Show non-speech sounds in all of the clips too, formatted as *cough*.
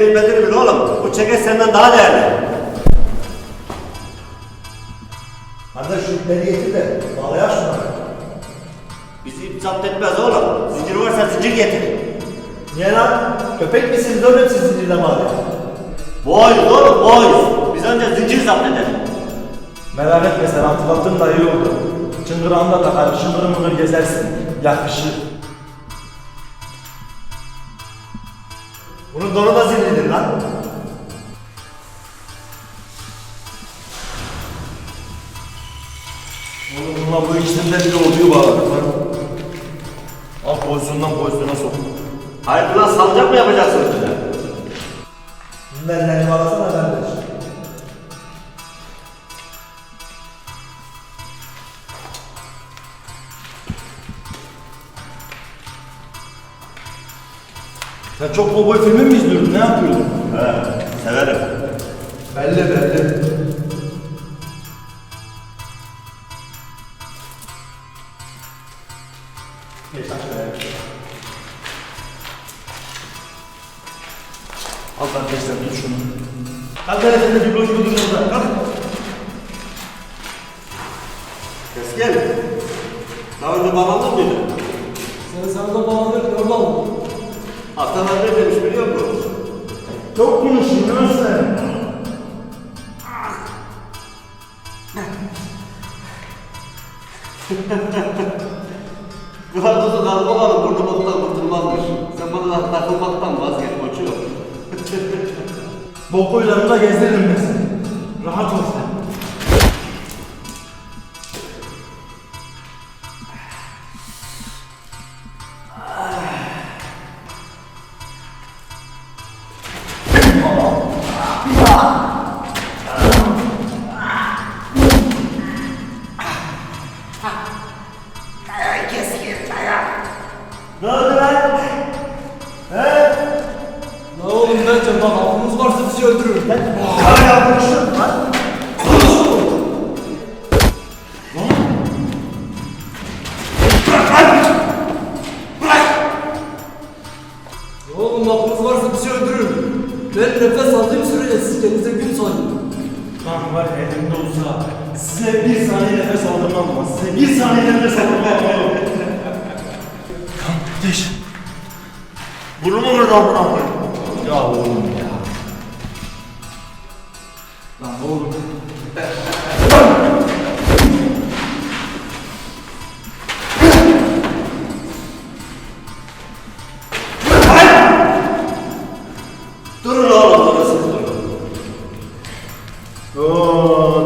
Kıymetini bil oğlum. Bu ceket senden daha değerli. Kardeş şu ipleri getir de bağlayak şunları. Bizi zapt etmez oğlum. Zincir varsa zincir getir. Niye lan? Köpek misiniz oğlum siz zincirle bağlayan? Boyuz oğlum boyuz. Biz önce zincir zapt edelim. Merak etme sen hatırlattın da iyi oldu. Çıngırağını da takar, şıngırı mıngır gezersin. Yakışır. Bunun donu da zillidir lan. Oğlum bununla bu ikisinde bile oluyor bağladık lan. Al pozisyondan pozisyona sok. Hayır lan salıncak mı yapacaksınız bize? Bunların elini Sen çok kovboy filmi mi izliyordun? Ne yapıyordun? He, severim. Belli belli. Al kardeşler tut şunu. Kalk hele sen de bir boş buldun orada. Kalk. Keskin. Daha önce bağlandın mıydı? Sen sana da bağlanır yorulma. Atalar ne demiş biliyor musun? Çok konuşuyorsun sen. *laughs* Kılavuzun kalma olanı burnu boktan kurtulmazmış. Sen bana takılmaktan vazgeç koçum. *laughs* Bok oylarında gezdiririm ben seni. Rahat ol sen.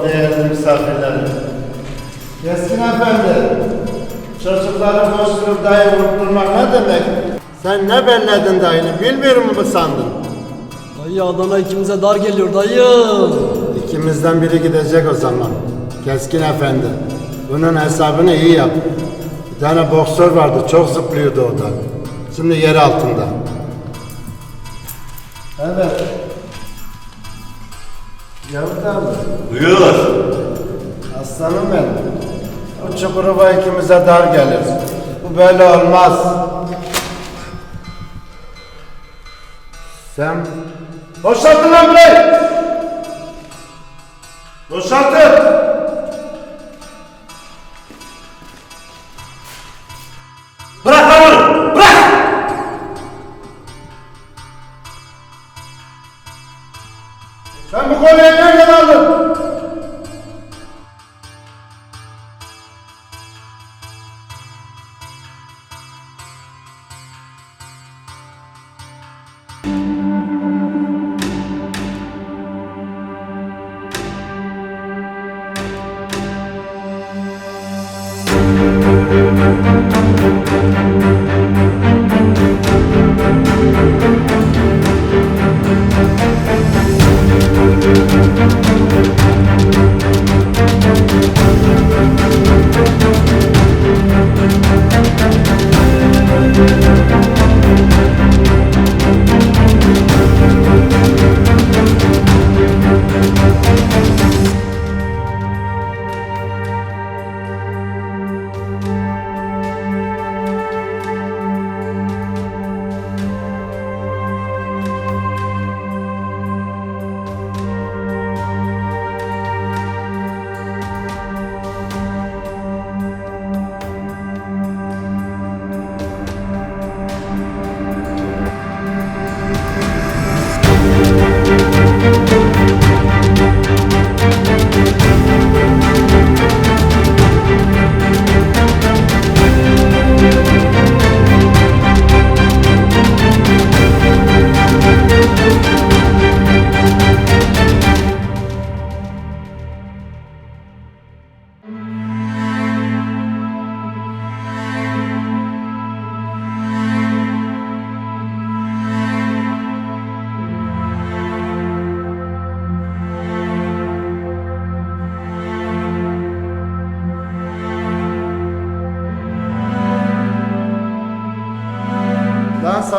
değerli misafirlerim. Keskin efendi. Çocukları boş dayı vurdurmak ne demek? Sen ne belledin dayını bilmiyor mu bu sandın? Dayı Adana ikimize dar geliyor dayı. İkimizden biri gidecek o zaman. Keskin efendi. Bunun hesabını iyi yap. Bir tane boksör vardı çok zıplıyordu o da. Şimdi yer altında. Evet. Yavuz abi. Buyur. Aslanım benim. O çukuruva ikimize dar gelir. Bu böyle olmaz. Sen... Boşaltın lan burayı! Boşaltın!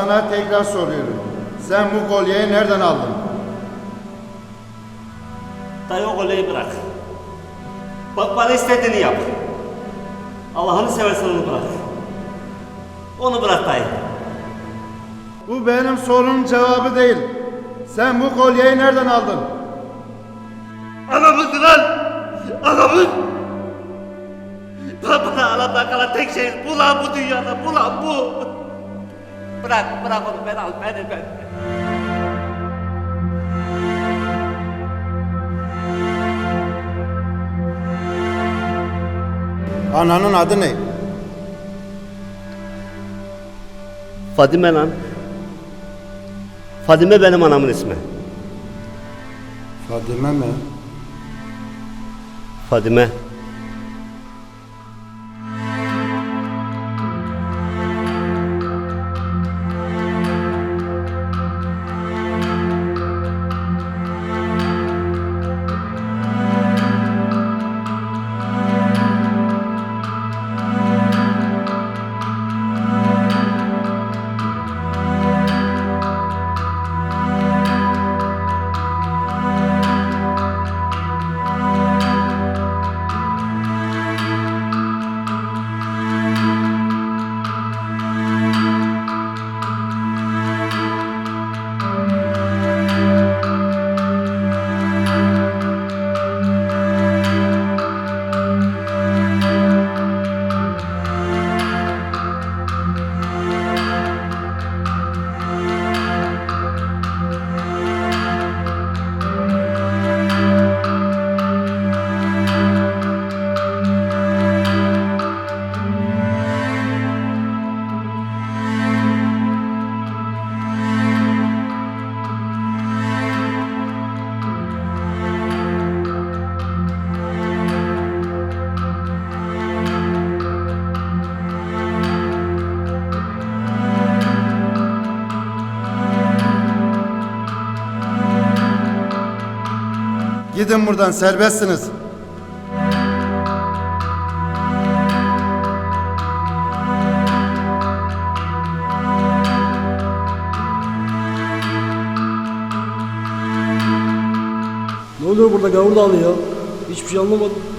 Sana tekrar soruyorum. Sen bu kolyeyi nereden aldın? Dayı o golleri bırak. Bak bana istediğini yap. Allah'ını seversen onu bırak. Onu bırak dayı. Bu benim sorunun cevabı değil. Sen bu kolyeyi nereden aldın? Anamızdı lan! Anamız! Lan bana anamdan kalan tek şey bu lan bu dünyada, bu lan bu! Bırak, bırak onu, ben al, beni, ben. Ananın adı ne? Fadime lan. Fadime benim anamın ismi. Fadime mi? Fadime. Gidin buradan serbestsiniz. Ne oluyor burada gavur dağlı ya? Hiçbir şey anlamadım.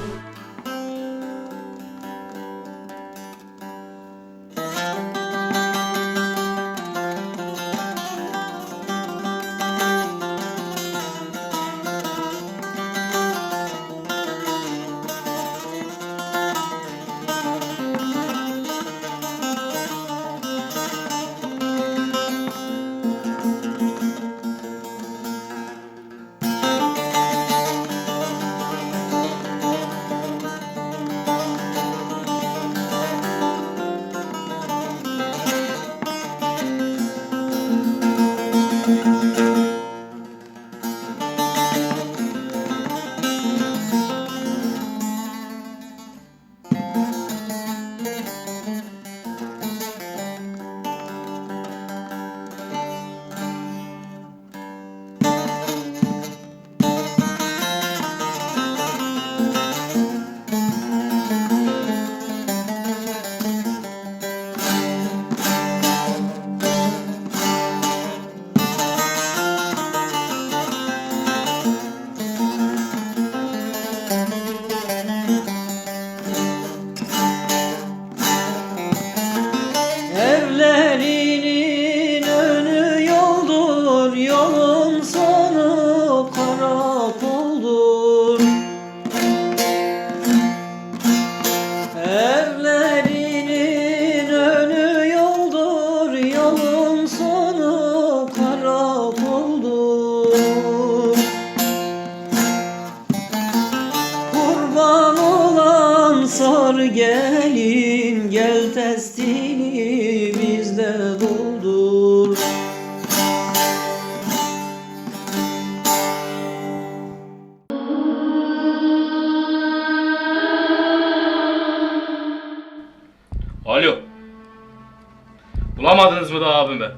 Abimi?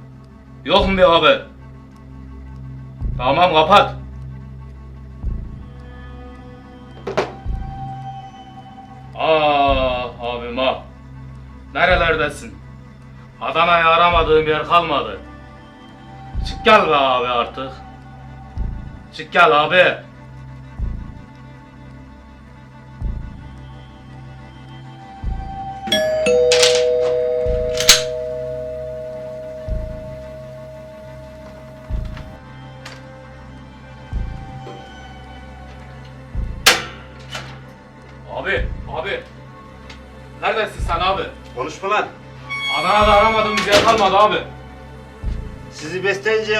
Yok mu bir haber? Tamam kapat. Ah abim ah. Nerelerdesin? Adana'yı aramadığım yer kalmadı. Çık gel be abi artık. Çık gel. Abi,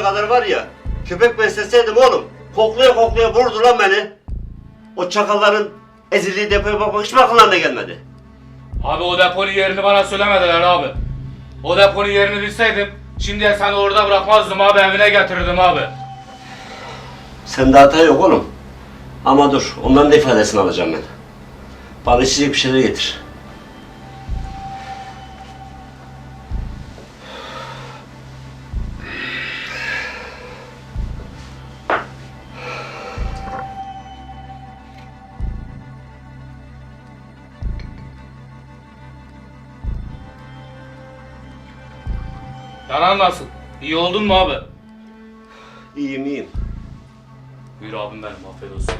kadar var ya, köpek besleseydim oğlum. Koklaya koklaya vurdu lan beni. O çakalların ezildiği depoya bakmak hiç mi aklına gelmedi? Abi o deponun yerini bana söylemediler abi. O deponun yerini bilseydim şimdiye seni orada bırakmazdım abi evine getirirdim abi. Sende hata yok oğlum. Ama dur, onların da ifadesini alacağım ben. Bana içecek bir şeyler getir. Yanan nasıl? İyi oldun mu abi? İyiyim iyiyim. Buyur abim benim afiyet olsun.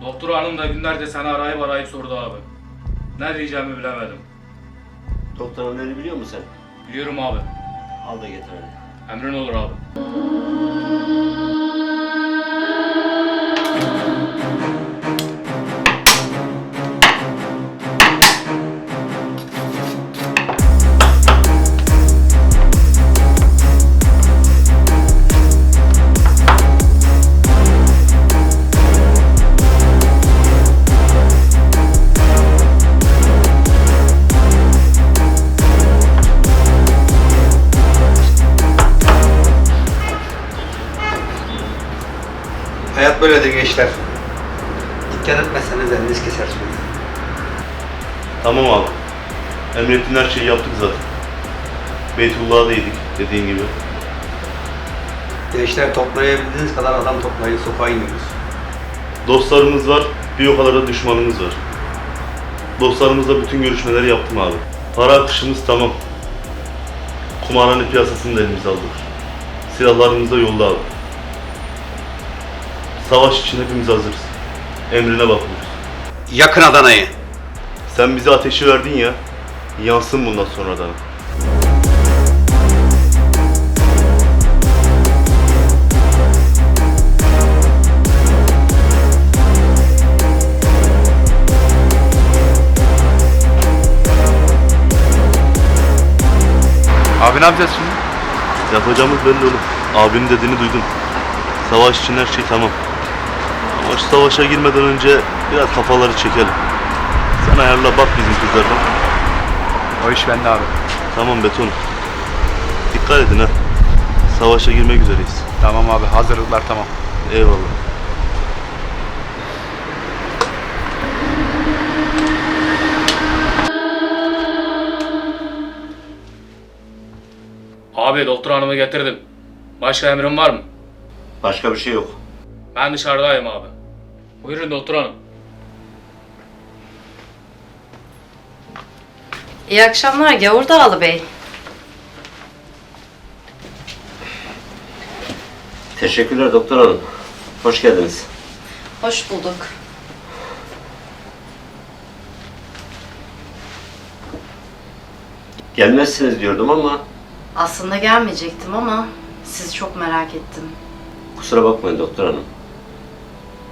Doktor hanım da günlerce seni arayıp arayıp sordu abi. Ne diyeceğimi bilemedim. Doktorun öyle biliyor musun sen? Biliyorum abi. Al da getir hadi. Emrin olur abi. Böyledir gençler. Dikkat etmezseniz eliniz kesersiniz. Tamam abi. Emrettiğin her şeyi yaptık zaten. Beytullah'a da yedik dediğin gibi. Gençler toplayabildiğiniz kadar adam toplayın, sokağa iniyoruz. Dostlarımız var, bir o kadar da düşmanımız var. Dostlarımızla bütün görüşmeleri yaptım abi. Para akışımız tamam. Kumarhane piyasasını da elimize aldık. Silahlarımız da yolda abi. Savaş için hepimiz hazırız. Emrine bakıyoruz. Yakın Adana'yı. Sen bize ateşi verdin ya, yansın bundan sonra da. Abi ne yapacağız şimdi? Yapacağımız belli oğlum. Abinin dediğini duydum. Savaş için her şey tamam. Şu savaşa girmeden önce biraz kafaları çekelim. Sen ayarla bak bizim kızlardan. O iş bende abi. Tamam beton. Dikkat edin ha. Savaşa girmek üzereyiz. Tamam abi hazırlıklar tamam. Eyvallah. Abi doktor hanımı getirdim. Başka emrin var mı? Başka bir şey yok. Ben dışarıdayım abi. Buyurun doktor hanım. İyi akşamlar Gavur Dağlı Bey. Teşekkürler doktor hanım. Hoş geldiniz. Hoş bulduk. Gelmezsiniz diyordum ama Aslında gelmeyecektim ama sizi çok merak ettim. kusura bakmayın doktor hanım.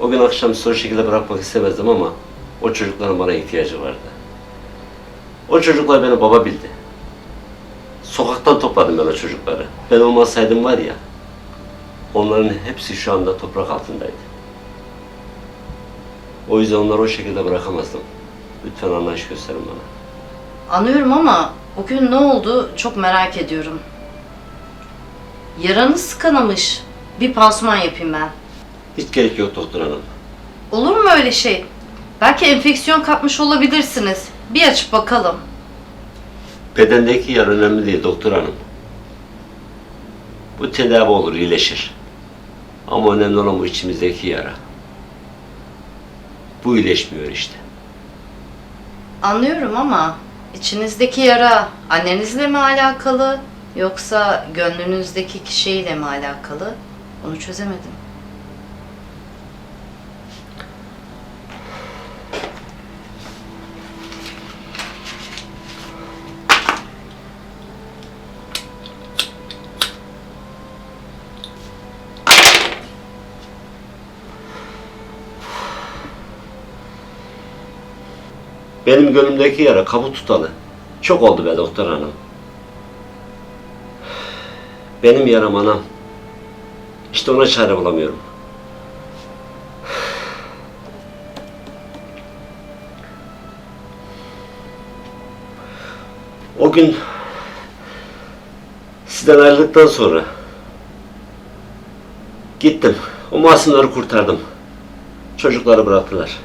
O gün akşam soru şekilde bırakmak istemezdim ama o çocukların bana ihtiyacı vardı. O çocuklar beni baba bildi. Sokaktan topladım ben o çocukları. Ben olmasaydım var ya, onların hepsi şu anda toprak altındaydı. O yüzden onları o şekilde bırakamazdım. Lütfen anlayış gösterin bana. Anıyorum ama bugün ne oldu çok merak ediyorum. Yaranız kanamış. Bir pansuman yapayım ben. Hiç gerek yok doktor hanım. Olur mu öyle şey? Belki enfeksiyon kapmış olabilirsiniz. Bir açıp bakalım. Bedendeki yara önemli değil doktor hanım. Bu tedavi olur, iyileşir. Ama önemli olan bu içimizdeki yara. Bu iyileşmiyor işte. Anlıyorum ama içinizdeki yara annenizle mi alakalı yoksa gönlünüzdeki kişiyle mi alakalı? Onu çözemedim. Benim gönlümdeki yara kabı tutalı. Çok oldu be doktor hanım. Benim yaram anam. İşte ona çare bulamıyorum. O gün sizden ayrıldıktan sonra gittim. O masumları kurtardım. Çocukları bıraktılar.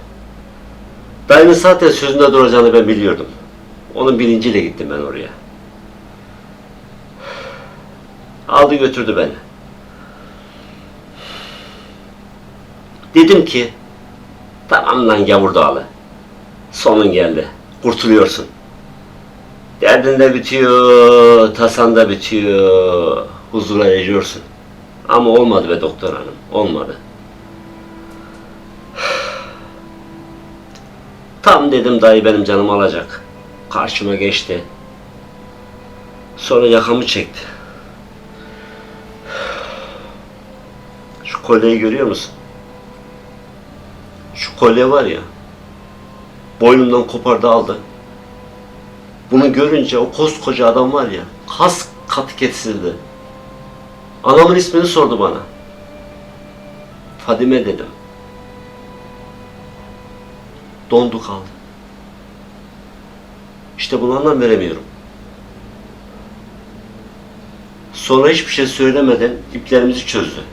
Dayının zaten sözünde duracağını ben biliyordum. Onun bilinciyle gittim ben oraya. Aldı götürdü beni. Dedim ki, tamam lan gavur dağlı. Sonun geldi. Kurtuluyorsun. Derdin de bitiyor, tasan da bitiyor. Huzura eriyorsun. Ama olmadı be doktor hanım, olmadı. Tam dedim dayı benim canımı alacak. Karşıma geçti. Sonra yakamı çekti. Şu kolyeyi görüyor musun? Şu kolye var ya. Boynumdan kopardı aldı. Bunu görünce o koskoca adam var ya. Kas katı kesildi. Anamın ismini sordu bana. Fadime dedim. Dondu kaldı. İşte bunu anlam veremiyorum. Sonra hiçbir şey söylemeden iplerimizi çözdü.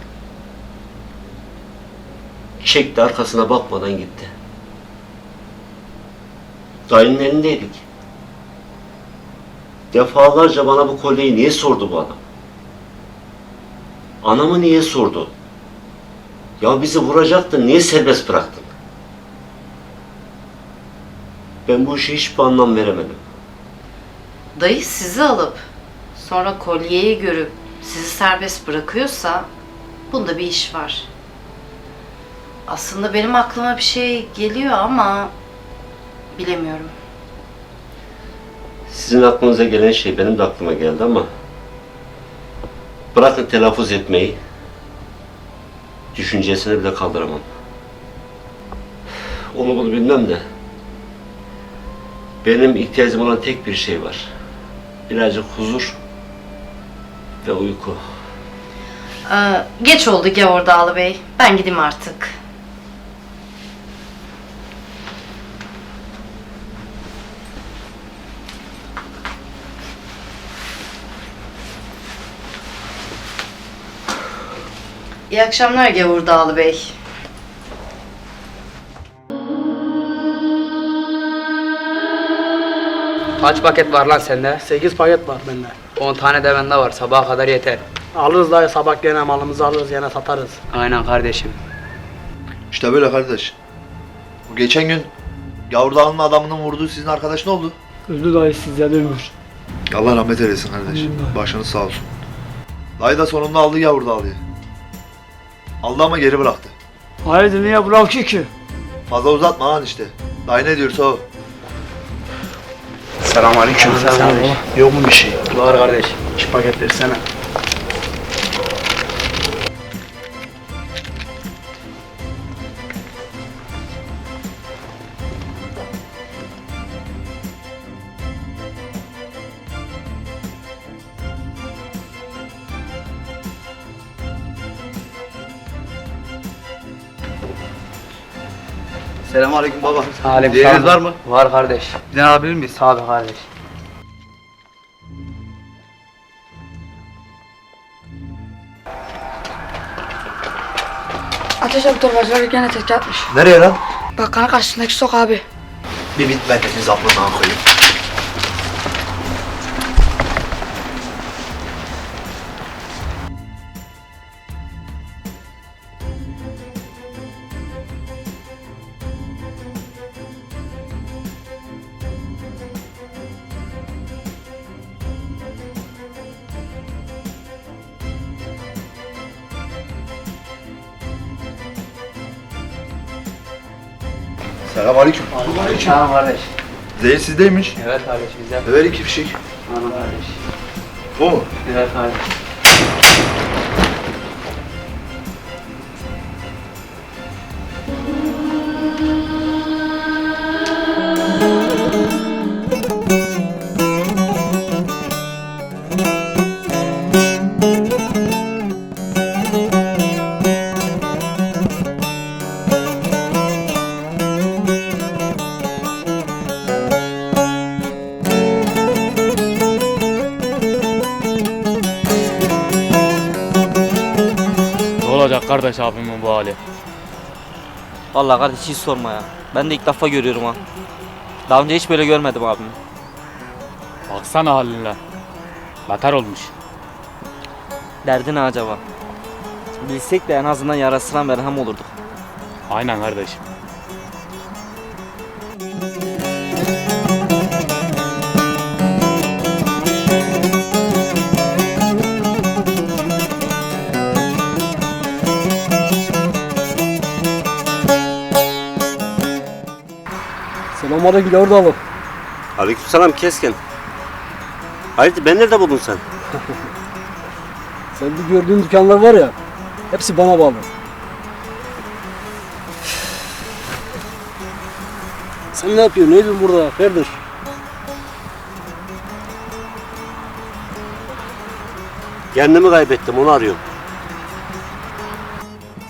Çekti arkasına bakmadan gitti. Dayının elindeydik. Defalarca bana bu kolyeyi niye sordu bu adam? Anamı niye sordu? Ya bizi vuracaktın, niye serbest bıraktın? Ben bu işe hiçbir anlam veremedim. Dayı sizi alıp sonra kolyeyi görüp sizi serbest bırakıyorsa bunda bir iş var. Aslında benim aklıma bir şey geliyor ama bilemiyorum. Sizin aklınıza gelen şey benim de aklıma geldi ama bırakın telaffuz etmeyi düşüncesini bile kaldıramam. Onu bunu bilmem de benim ihtiyacım olan tek bir şey var. Birazcık huzur ve uyku. Ee, geç oldu Gavur Dağlı Bey. Ben gideyim artık. İyi akşamlar Gavur Dağlı Bey. Kaç paket var lan sende? 8 paket var bende. 10 tane de bende var. Sabaha kadar yeter. Alırız dayı sabah gene malımızı alırız gene satarız. Aynen kardeşim. İşte böyle kardeş. Bu geçen gün Gavurdağ'ın adamının vurduğu sizin arkadaş ne oldu? Öldü dayı sizde dövmüş. Allah rahmet eylesin kardeş. Başınız sağ olsun. Dayı da sonunda aldı Gavurdağlı'yı. Aldı ama geri bıraktı. Haydi niye bırakıyor ki? Fazla uzatma lan işte. Dayı ne diyorsa o. Selamünaleyküm. Yok mu bir şey? Var kardeş. İki paket versene. Selamünaleyküm baba. Aleyküm Değeriniz var mı? Var kardeş. Bir tane alabilir miyiz? Tabii kardeş. Ateş abi torbacılar gene tehdit atmış. Nereye lan? Bakanın karşısındaki sok abi. Bir bitmediniz aklına koyayım. Tamam kardeş. Zehir sizdeymiş. Evet kardeş bizden. Ver iki fişek. Tamam kardeş. Bu mu? Evet kardeş. Vallahi kardeş hiç sorma ya. Ben de ilk defa görüyorum ha. Daha önce hiç böyle görmedim abimi. Baksana haline. Beter olmuş. Derdi ne acaba? Bilsek de en azından yarasına merhem olurduk. Aynen kardeşim. Selamünaleyküm Yavuz abi. Aleykümselam keskin. Hayırdır ben nerede buldun sen? *laughs* Sen bu gördüğün dükkanlar var ya, hepsi bana bağlı. Sen ne yapıyorsun? Ne ediyorsun burada? Hayırdır? Kendimi kaybettim onu arıyorum.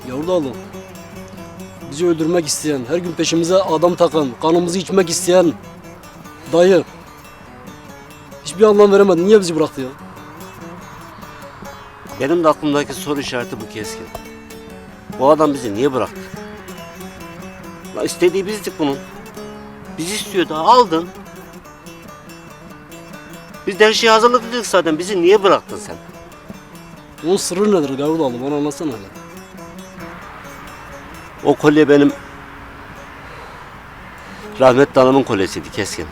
Yavru oğlum. Bizi öldürmek isteyen, her gün peşimize adam takan, kanımızı içmek isteyen dayı. Hiçbir anlam veremedin. Niye bizi bıraktı ya? Benim de aklımdaki soru işareti bu keskin. Bu adam bizi niye bıraktı? La istediği bizdik bunun. Biz istiyordu aldın. Biz de her şeyi hazırladık zaten. Bizi niye bıraktın sen? Onun sırrı nedir Yavru oğlum? Bana anlatsana hele. O kolye benim rahmetli anamın kolyesiydi keskin.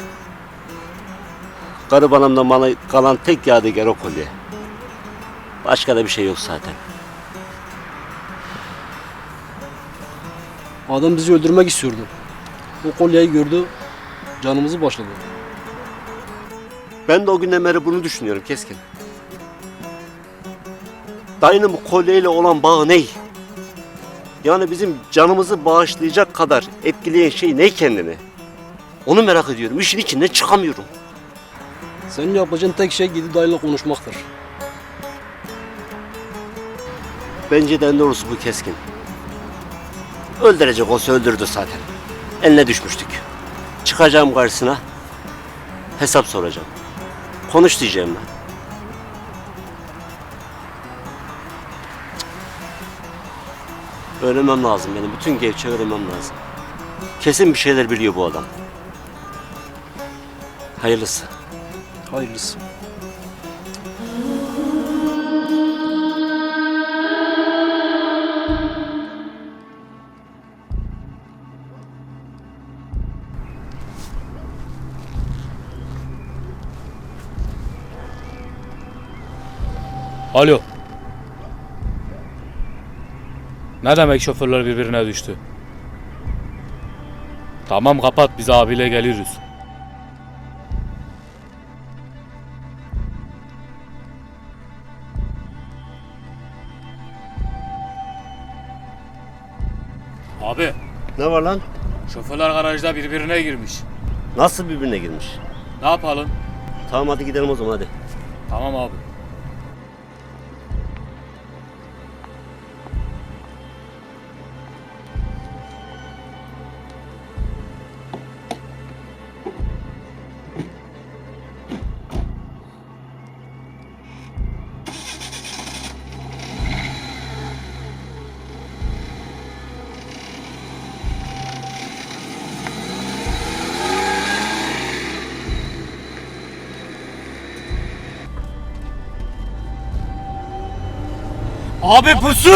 Karı banamda bana kalan tek yadigar o kolye. Başka da bir şey yok zaten. Adam bizi öldürmek istiyordu. O kolyeyi gördü, canımızı başladı. Ben de o günden beri bunu düşünüyorum keskin. Dayının bu kolyeyle olan bağı ne? Yani bizim canımızı bağışlayacak kadar etkileyen şey ne kendini? Onu merak ediyorum. İşin içinden çıkamıyorum. Senin yapacağın tek şey gidip dayıyla konuşmaktır. Bence de en doğrusu bu keskin. Öldürecek olsa öldürdü zaten. Eline düşmüştük. Çıkacağım karşısına. Hesap soracağım. Konuş diyeceğim ben. Öğrenmem lazım benim. Bütün gevçe öğrenmem lazım. Kesin bir şeyler biliyor bu adam. Hayırlısı. Hayırlısı. Alo. Ne demek şoförler birbirine düştü? Tamam kapat biz abiyle geliriz. Abi Ne var lan? şoförler garajda birbirine girmiş. Nasıl birbirine girmiş? Ne yapalım? Tamam hadi gidelim o zaman hadi. Tamam abi. Abi pusu!